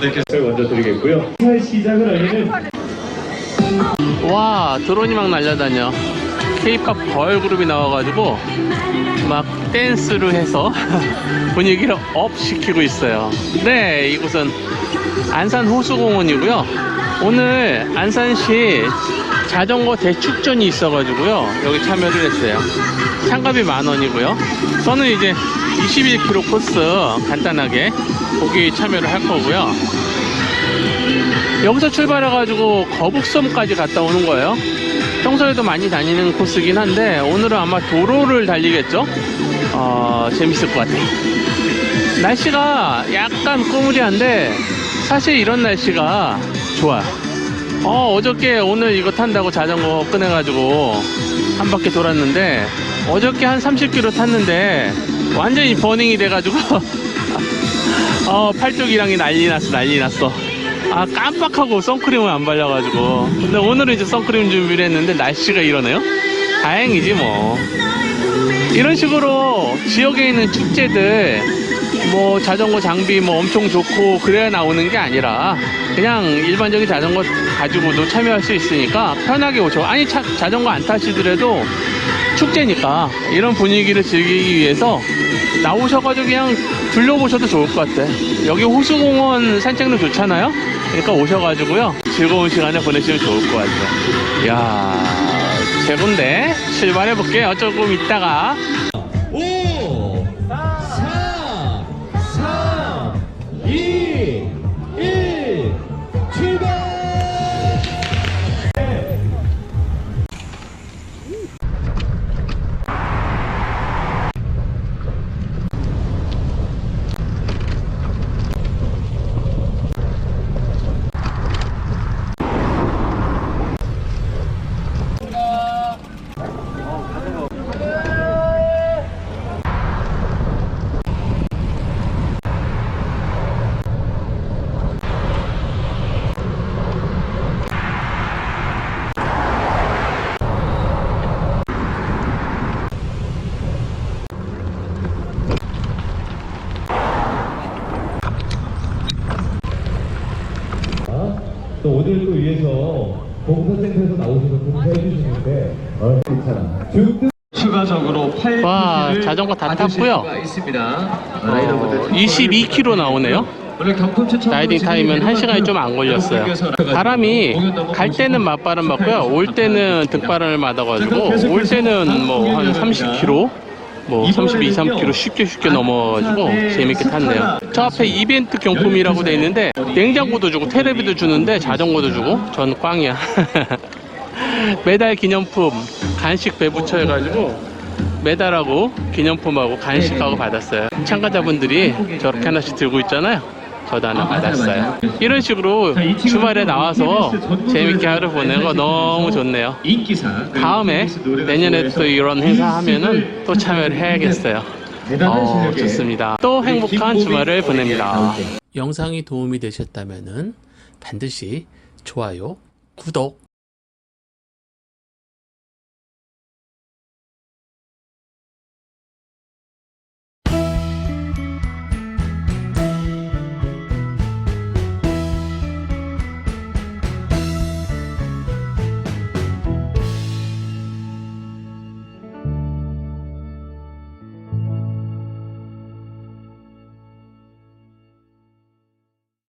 분들께 먼저 드리겠고요. 할 시작을 알리는 와 드론이 막 날려다녀. 케이팝 걸그룹이 나와가지고 막 댄스를 해서 분위기를 업 시키고 있어요. 네 이곳은 안산 호수공원이고요. 오늘 안산시 자전거 대축전이 있어가지고요. 여기 참여를 했어요. 참가비 만 원이고요. 저는 이제 21km 코스 간단하게 거기 참여를 할 거고요 여기서 출발해가지고 거북섬까지 갔다 오는 거예요. 평소에도 많이 다니는 코스긴 한데 오늘은 아마 도로를 달리겠죠? 어, 재밌을 것 같아요. 날씨가 약간 꾸무리한데 사실 이런 날씨가 좋아요. 어, 어저께 오늘 이거 탄다고 자전거 꺼내가지고 한 바퀴 돌았는데 어저께 한 30km 탔는데 완전히 버닝이 돼가지고 어, 팔뚝이랑이 난리 났어, 난리 났어. 아, 깜빡하고 선크림을 안 발라가지고. 근데 오늘은 이제 선크림 준비를 했는데 날씨가 이러네요? 다행이지, 뭐. 이런 식으로 지역에 있는 축제들, 뭐 자전거 장비 뭐 엄청 좋고 그래야 나오는 게 아니라 그냥 일반적인 자전거 가지고도 참여할 수 있으니까 편하게 오죠. 아니, 차- 자전거 안 타시더라도 축제니까 이런 분위기를 즐기기 위해서 나오셔가지고 그냥 둘러보셔도 좋을 것 같아. 여기 호수공원 산책로 좋잖아요? 그러니까 오셔가지고요. 즐거운 시간을 보내시면 좋을 것 같아요. 이야, 최고인데? 출발해볼게요. 조금 있다가. 오늘 또 위해서 봉사센터에서 나오셔서 봉사해 주시는데 어, 괜찮아. 중 추가적으로 8 와, 자전거 다 탔고요. 있습니다. 어, 22km 나오네요. 라이딩 타임은 1시간이 좀 안 걸렸어요. 바람이 갈 때는 맞바람 맞고요. 올 때는 득바람을 맞아가지고 올 때는 뭐 한 30km 뭐 32, 3km 쉽게 쉽게 넘어가지고 재밌게 탔네요. 저 앞에 이벤트 경품이라고 돼 있는데 냉장고도 주고 테레비도 주는데 자전거도 주고 전 꽝이야. 메달 기념품 간식 배부처 해가지고 메달하고 기념품하고 간식하고 받았어요. 참가자분들이 저렇게 하나씩 들고 있잖아요. 저도 하나 받았어요. 이런 식으로 주말에 나와서 재밌게 하루 보내는 거 너무 좋네요. 다음에 내년에 또 이런 행사 하면은 또 참여를 해야겠어요. 어, 좋습니다. 또 행복한 주말을 보냅니다. 영상이 도움이 되셨다면은 반드시 좋아요, 구독